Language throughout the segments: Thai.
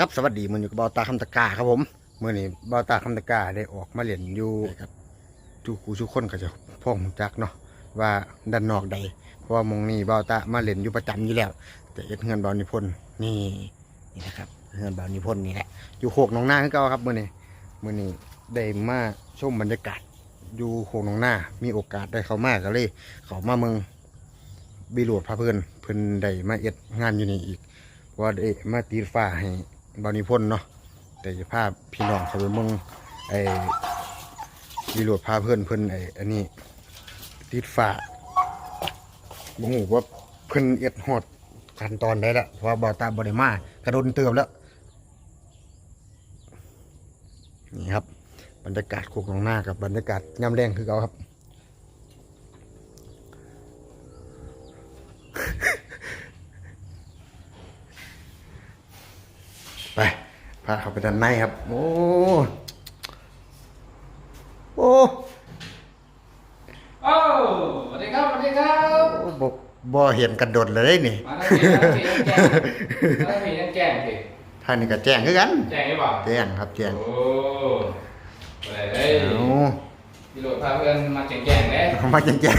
ครับสวัสดีมันอยู่กับเบาตาคำตะกร้าครับผมเมื่อนี้เบาตาคำตะกร้าได้ออกมาเล่นอยู่ครับทุกคูทุกคนก็จะพ่องจักเนาะว่าด้านนอกใดเพราะว่ามองนี้เบาตามาเล่นอยู่ประจำอยู่แล้วแต่เอ็ดเงินเบานิพนธ์นี่นี่นะครับเงินเบานิพนธ์นี่แหละอยู่โคกหนองนาคือเก่าครับเมื่อนี้เมื่อนี้ได้มาชมบรรยากาศอยู่โคกหนองนามีโอกาสได้เข้ามาก็เลย เขามาเมืองบีโรดพาเพื่อนเพิ่นได้มาเอ็ดงานอยู่นี่อีกเพราะว่าได้มาตีฟ้าให้ บานิพนธ์เนาะแต่จะพาพี่น้องเขาไปเมืองไอ้วีโรดพาเพื่อนเพิ่อนไอ้อันนี้ตีฟ้าบ่ฮู้ว่าเพิ่อนเอ็ดฮอดขั้นตอนได้ละเพราะว่าบ่าตาบ่ได้มากระโดนเติมแล้ว นี่ครับ บรรยากาศโคกหนองหน้ากับบรรยากาศยามแรงคือเก่าครับ ไปพาเข้าไปด้านในครับ โอ้ โอ้โอ้สวัสดีครับสวัสดีครับโอ้บ่บ่เห็นกันโดดเลยนี่มาได้เพจได้เพจยังแจ้งได้เพจยังแจ้งสิท่านนี่ก็แจ้งคือกัน แจ้งหรือเปล่าแจ้งครับแจ้ง โอ้ไปเลยเอาพี่โหลดพาเพื่อนมาแจ้งแจ้งเลยเอามาแจ้งแจ้ง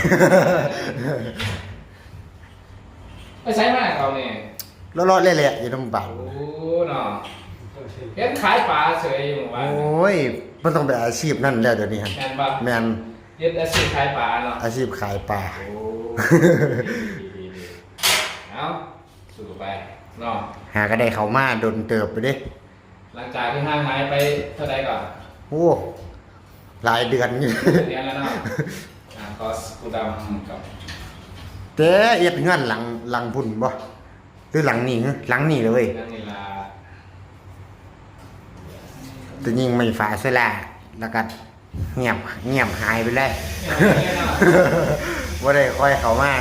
ไปใช้มาเขาเนี่ยรอๆเละๆอยู่ตรงบ้านโอ้ เนาะเห็นขายปลาเฉยอยู่หมู่บ้านโอ้ย มันต้องเป็นอาชีพนั่นแล้วเดี๋ยวนี้ฮะแม่นปะแม่นเฮ็ดอาชีพขายปลาเนาะอาชีพขายปลา โอ้ดีๆๆเอาสู่ไปเนาะหาก็ได้เขามาโดนเติบไปเด้หลังจากที่ห่างหายไปเท่าใดก่อนโอ้หลายเดือนอยู่ เดือนแล้วเนาะอ่าคอสกูดำกับแต่เอ็ดเงื่อนหลังหลังพุ่นบ่หรือหลังนี่ฮะหลังนี่เลยเว้ยเรื่องเวลา แต่ยิงไม่ฝาเสยละแล้วก็เงียบเงียบหายไปเลยว่าได้ค่อยเขามา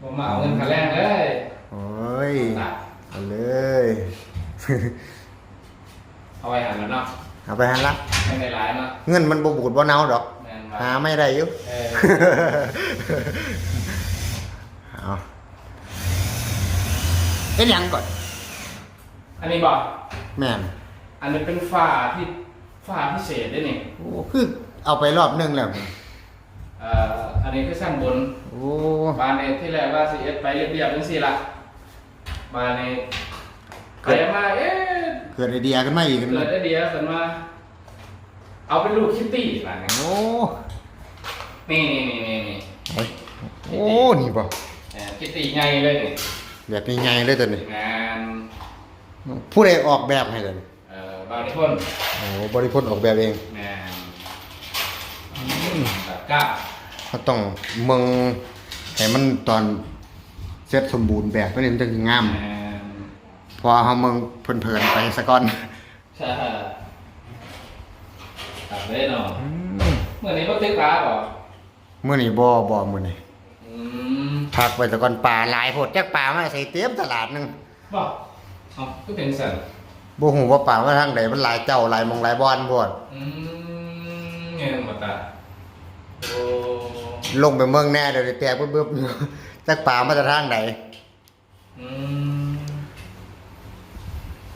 ผมมาเอาเงินค่าแรงเลยโอ้ยตัดเอาเลย เอาไว้หันแล้วเนาะเอาไปหันละไม่ในร้ายเนาะเงินมันบบูดบ่เน่าดอกแมนหาว่าไม่ได้อยู่เออเอาเป็นหยังก่อน อันนี้บอกแม่นอันนี้เป็นฝ้าที่ฝ้าพิเศษด้วยนี่โอ้คือเอาไปรอบหนึงแล้วเอ่ออันนี้คือสร้างบนโอ้บานในที่แรกว่าสิเอสไปเรียบๆจังซี่ล่ะบานในไปมาเอ๊ะเกิดไอเดียขึ้นมาอีกเกิดไอเดียสันมาเอาเป็นลูกคิตตี้บานนี้โอ้นี่นี่นี่นี่นี่เฮ้ยโอ้นี่บ่เอ่อคิตตี้ใหญ่เลยนี่แบบนี้ไงเลยตัวนี้ งาน ผู้ใดออกแบบให้เลยเอ่อบางคนโอ้บริพนธ์ออกแบบเองแมนแบบก้าเขาต้องเมืองให้มันตอนเสร็จสมบูรณ์แบบไม่ได้มันจะงาม แมนพอเขาเมืองเพลินๆไปสะก่อนใช่ตัดเลยเนาะเมื่อนี้ก็ตึกปลาบ่เมื่อนี้บ่บ่มื้อนี้อืมพักไปสะก่อนปลาหลายโพดจักปลามาใส่เต็มตลาดหนึงบ่ เอาก็เป็นสันบ่ฮู้ว่าปลามาทางใดมันหลายเจ้าหลายหมองหลายบ่อนโพดอืมเงี้ยมาตาโอ้ลงไปเมืองแน่เดี๋ยวได้แตกบึ้บๆอยู่จักปลามาจากทางใดอืม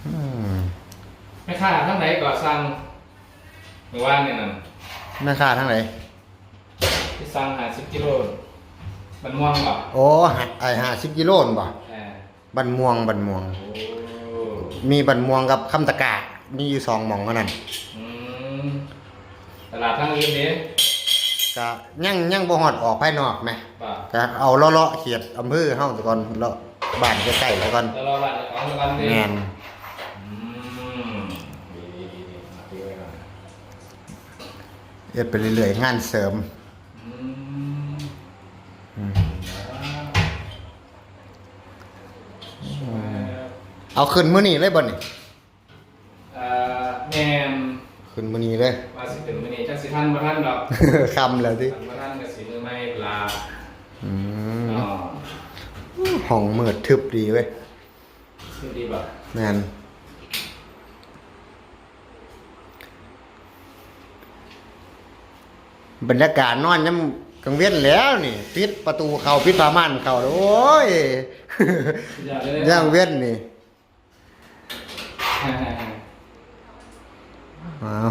อืมไม่ค่าทั้งไหนก่อสั่งเมื่อวานเนี่ยนั่นแม่ค้าทางไหนที่สั่งหาสิบกิโลมันม่วงบ่โอ้หะไอ้50กิโลนบ่เออบันม่วงบันม่วง โอ้ มีบันม่วงกับคำตะกามีอยู่สองหม่องเท่านั้นอืมตลาดทั้งอื่นนี้ก็ยังยังบ่ฮอดออกภายนอกแหมป่ะก็เอาเลาะๆเขียดอำเภอเฮาซะก่อนเลาะบ้านใกล้ๆแล้วก่อนแล้วเราบ้านของเรากันดิแม่นอืมดีดีดีดีมาดีไว้ก่อน เฮ็ดไปเรื่อยๆงานเสริมอืม เอาขึ้นมื้อนี้เลยบ่นี่เอ่อแม่นขึ้นมื้อนี้เลยมาสิถึงมื้อนี้จักสิทันบ่ทันดอกคำแล้วที่ทันบ่ทันก็สิมือไม่ลาอืมอ๋อห้องมืดทึบดีเว้ยคือดีบ่แม่นบรรยากาศนอนยามกังเว้นแล้วนี่ปิดประตูเข้าปิดผ้าม่านเข้าโอ้ย อย่าเลยย่างเว้นนี่ อ้าว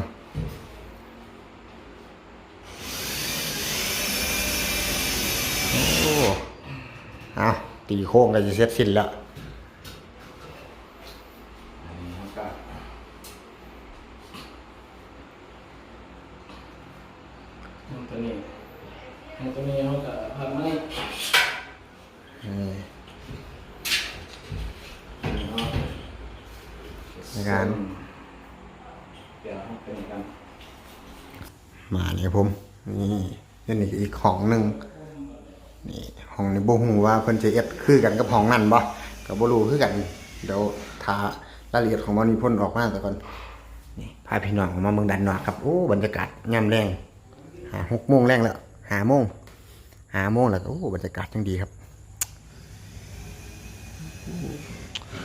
โอ้เอาตีโค้งก็จะเสร็จสิ้นแล้วตัวนี้ตัวนี้เขาจะทำให้อืมในการ เดี๋ยวให้เป็นกัน มาเนี่ยผมนี่นี่นี่อีกของหนึ่งนี่ห้องนี้บ่ฮู้ว่าเพิ่นจะเอ็ดคือกันกับห้องนั่นบ่ก็บ่รู้คือกันเดี๋ยวทารายละเอียดของมันมีพ่นออกมาแต่ก่อนนี่พาพี่น้องมาเมืองดันนอกครับโอ้บรรยากาศยามแรงหาหกโมงแรงแล้วหาโมงหาโมงแล้วโอ้บรรยากาศยังดีครับ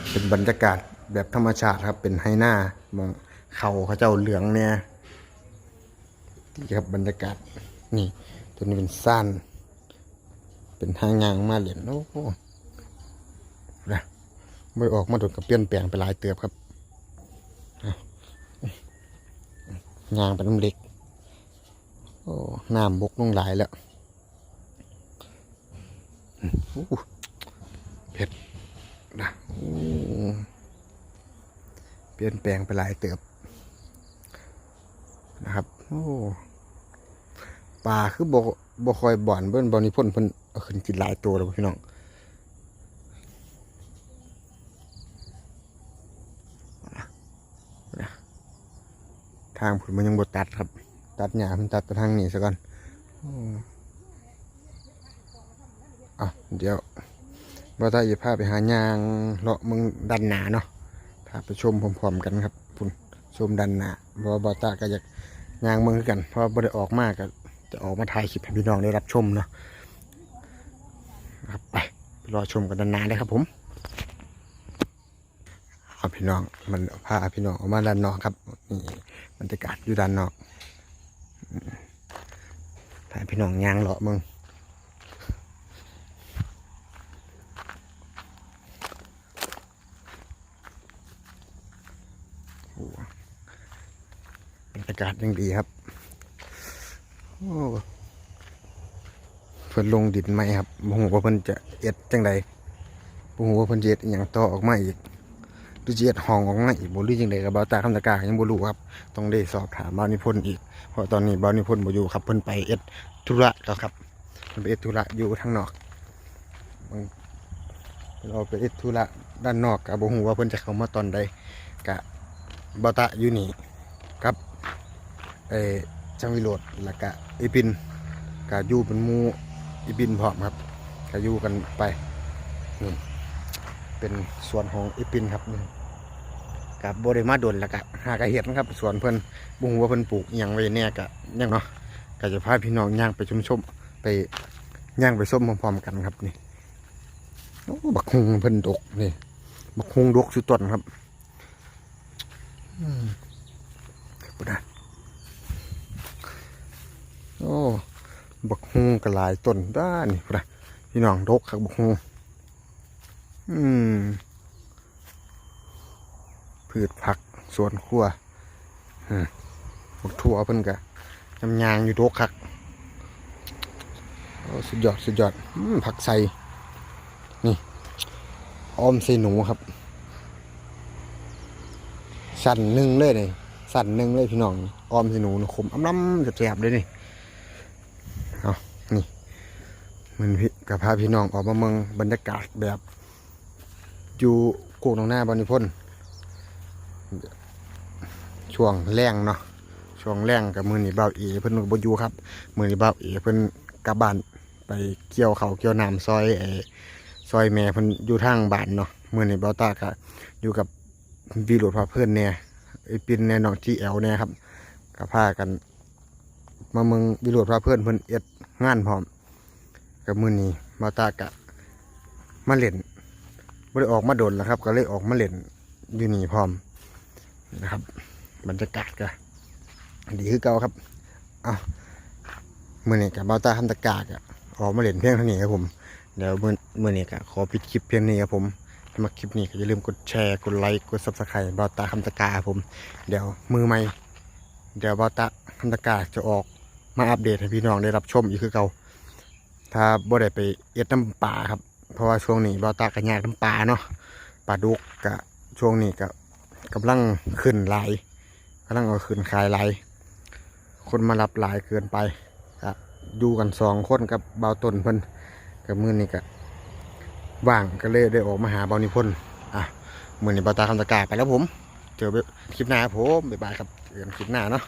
เป็นบรรยากาศแบบธรรมชาติครับเป็นไฮหน้ามองเขาเขาเจ้าเหลืองเนี่ย นี่ครับบรรยากาศ นี่ตัวนี้เป็นซ่านเป็นทางยางมาเหรียญโอ้โหนะไม่ออกมาโดนกับเปลี่ยนแปลงไปหลายเติบครับยางเป็นน้ำเล็กโอ้น้ำบกลงหลายแล้วเผ็ดนะเปลี่ยนแปลงไปหลายเติบนะครับ โอ้ ปลาคือบ่บ่คอยบ่อนเบิ่นบ่นิพ่นเพิ่นเอาขึ้นกินหลายตัวแล้วพี่น้องทางผมมันยังบ่ตัดครับ ตัดหญ้ามันตัดไปทางนี้ซะก่อนอะเดี๋ยวบ่ตาอย่าพาไปหายางเลาะมึงด้านหนาเนาะพาไปชมพร้อมๆกันครับพุ่นชมด้านหนาเพราะบ่ตาก็อยากยางมืองกัน เพราะบ่ได้ออกมากก็ จะออกมาถ่ายคลิปให้พี่น้องได้รับชมเนาะครับไปไปรอชมกันนานๆเลยครับผมเอาพี่น้องมันพาพี่น้องออกมาด้านนอกครับนี่บรรยากาศอยู่ด้านนอกถ่ายพี่น้องยางเลาะเมืองบรรยากาศยังดีครับ เพิ่นลงดินไหมครับบ่ฮู้ว่าเพิ่นจะเอ็ดจังใดบ่ฮู้ว่าเพิ่นจะเอ็ดอหยังต่อออกมาอีกหรือจะเอ็ดห้องออกมาอีกบ่รือจังใดก็บ่าวตาคำตะกายังบ่รู้ครับ ต้องได้สอบถามบ่าวนิพนธ์อีก เพราะตอนนี้บ่าวนิพนธ์บ่อยู่ครับเพิ่นไปเอ็ดธุระแล้วครับเพิ่นไปเอ็ดธุระอยู่ทางนอกเพิ่นเอาไปเอ็ดธุระด้านนอกก็บ่ฮู้ว่าเพิ่นจะเข้ามาตอนใดก็บ่าวตาอยู่นี่ครับเออ จังวิโรดแล้วก็อีปินก็อยู่เป็นมูอีปินพร้อมครับก็อยู่กันไปนี่เป็นส่วนของอีปินครับนี่กับโบเดมาดนแล้วก็หากระเห็ดนะครับสวนเพิ่นบุ้งว่าเพิ่นปลูกอย่างไว้เนี่ยก็ยังเนาะก็จะพาพี่น้องย่างไปชมชมไปย่างไปส้มพร้อมๆกันครับนี่บักฮุงเพิ่นดกนี่บักฮุงดกสุดต้นครับอืมขอบคุณนะ โอ้บักฮุงกระลายต้นด้านนี่นะพี่น้องดกครับบักฮุงอืมพืชผักสวนครัวอืมบักทั่วเพิ่นกะยำยางอยู่ดกคักโอ้สุดยอดสุดยอดอผักใส่นี่ออมใส่หนูครับ สั่นหนึ่งเลยนี่สั่นหนึ่งเลยพี่น้องออมใส่หนูนี่ขมอ้ำน้ำแสบๆเลยนี่ เอานี่ มันกับพาพี่น้องออกมาเมืองบรรยากาศแบบอยู่กูกตรงหน้าบริพนธ์ช่วงแรงเนาะช่วงแรงกับมือนี่เบาเอเพิ่นบอยู่ครับ มือนี่เบาเอเพิ่นกลับบ้านไปเกี่ยวเขาเกี่ยวน้ำซอยไอซอยแม่เพิ่นอยู่ทางบ้านเนาะมือนี่เบาตาก็อยู่กับวีโรดพาเพื่อนเนี่ยไอ้ปินแน่น้องจีแอลเนี่ยครับก็พากัน มาเมืองวิโรดพาเพื่อนเพิ่นเอ็ดงานพร้อม กับมือนี้มาตากะมาเล่นไม่ได้ออกมาโดนแล้วครับ ก็เลยออกมาเล่นอยู่นี่พร้อมนะครับ บรรยากาศก็ดีคือเก่าครับเอามือนี้กับเบาตาคันตะกากอะออกมาเล่นเพียงเท่านี้ครับผมเดี๋ยวมือมือนี้ก็ขอปิดคลิปเพียงนี้ครับผมมาคลิปนี้ก็อย่าลืมกดแชร์กดไลค์กดซับสไครต์บาตาคันตะกาครับผม เดี๋ยวมือใหม่เดี๋ยวบาตาคันตะกาจะออกมาอัปเดตให้พี่น้องได้รับชมอีกคือเก่า ถ้าบ่ได้ไปเอ็ดน้ำปลาครับ เพราะว่าช่วงนี้เบาตาก็ยากน้ำปลาเนาะปลาดุกกะช่วงนี้ก็กำลังขึ้นหลายกำลังเอาขึ้นขายหลายคนมารับหลายเกินไปก็อยู่กันสองคนกับเบาต้นเพิ่นกับมือนี่ก็ว่างก็เลยได้ออกมาหาเบานิพนธ์อะมือนี่เบาตาคำตะกร้าไปแล้วผม เจอคลิปหน้าครับผมบ๊ายบายครับเจอกันคลิปหน้าเนาะ